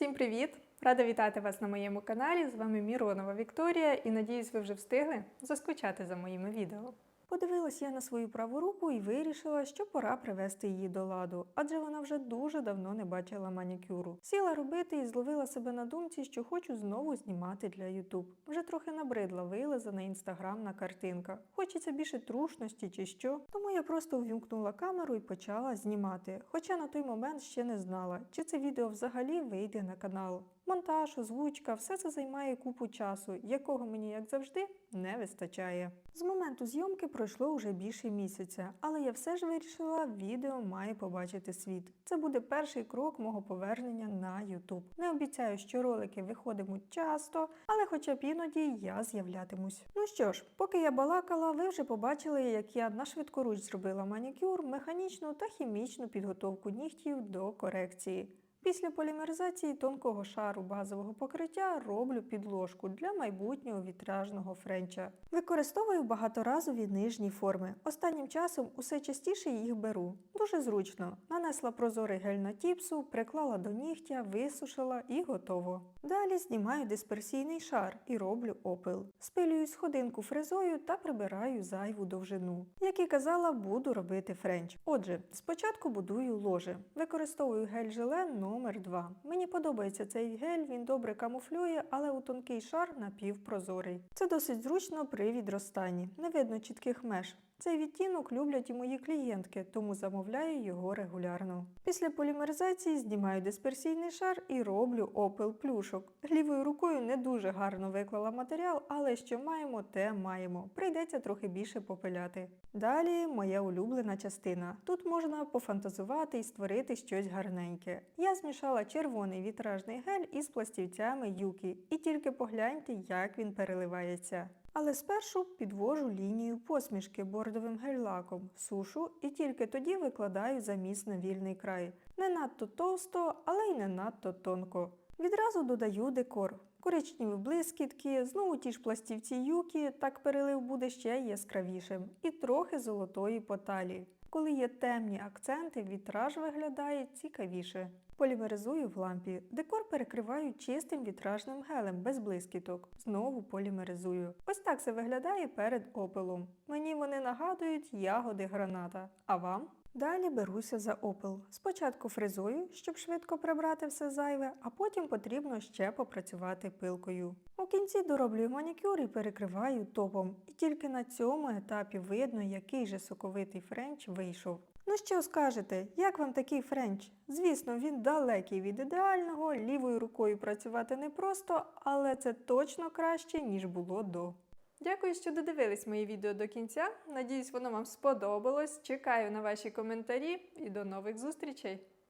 Всім привіт! Рада вітати вас на моєму каналі. З вами Міронова Вікторія і надіюсь, ви вже встигли заскучати за моїми відео. Подивилась я на свою праву руку і вирішила, що пора привести її до ладу, адже вона вже дуже давно не бачила манікюру. Сіла робити і зловила себе на думці, що хочу знову знімати для YouTube. Вже трохи набридла вилизана інстаграмна картинка. Хочеться більше трушності чи що. Тому я просто увімкнула камеру і почала знімати. Хоча на той момент ще не знала, чи це відео взагалі вийде на канал. Монтаж, озвучка, все це займає купу часу, якого мені, як завжди, не вистачає. З моменту зйомки пройшло вже більше місяця, але я все ж вирішила, відео має побачити світ. Це буде перший крок мого повернення на YouTube. Не обіцяю, що ролики виходитимуть часто, але хоча б іноді я з'являтимусь. Ну що ж, поки я балакала, ви вже побачили, як я на швидкоруч зробила манікюр, механічну та хімічну підготовку нігтів до корекції. Після полімеризації тонкого шару базового покриття роблю підложку для майбутнього вітражного френча. Використовую багаторазові нижні форми. Останнім часом усе частіше їх беру. Дуже зручно. Нанесла прозорий гель на тіпсу, приклала до нігтя, висушила і готово. Далі знімаю дисперсійний шар і роблю опил. Спилюю сходинку фрезою та прибираю зайву довжину. Як і казала, буду робити френч. Отже, спочатку будую ложе. Використовую гель-желе номер 2 Мені подобається цей гель, він добре камуфлює, але у тонкий шар напівпрозорий. Це досить зручно при відростанні. Не видно чітких меж. Цей відтінок люблять і мої клієнтки, тому замовляю його регулярно. Після полімеризації знімаю дисперсійний шар і роблю опил плюшок. Лівою рукою не дуже гарно виклала матеріал, але що маємо, те маємо. Прийдеться трохи більше попиляти. Далі моя улюблена частина. Тут можна пофантазувати і створити щось гарненьке. Я змішала червоний вітражний гель із пластівцями юкі, і тільки погляньте, як він переливається. Але спершу підвожу лінію посмішки бордовим гель-лаком, сушу і тільки тоді викладаю заміс на вільний край. Не надто товсто, але й не надто тонко. Відразу додаю декор. Коричневі блискітки, знову ті ж пластівці юкі, так перелив буде ще яскравішим, і трохи золотої поталі. Коли є темні акценти, вітраж виглядає цікавіше. Полімеризую в лампі. Декор перекриваю чистим вітражним гелем без блискіток. Знову полімеризую. Ось так це виглядає перед опилом. Мені вони нагадують ягоди граната. А вам? Далі беруся за опил. Спочатку фрезую, щоб швидко прибрати все зайве, а потім потрібно ще попрацювати пилкою. У кінці дороблюю манікюр і перекриваю топом. І тільки на цьому етапі видно, який же соковитий френч вийшов. Ну що скажете, як вам такий френч? Звісно, він далекий від ідеального, лівою рукою працювати непросто, але це точно краще, ніж було до. Дякую, що додивились мої відео до кінця. Надіюсь, воно вам сподобалось. Чекаю на ваші коментарі і до нових зустрічей!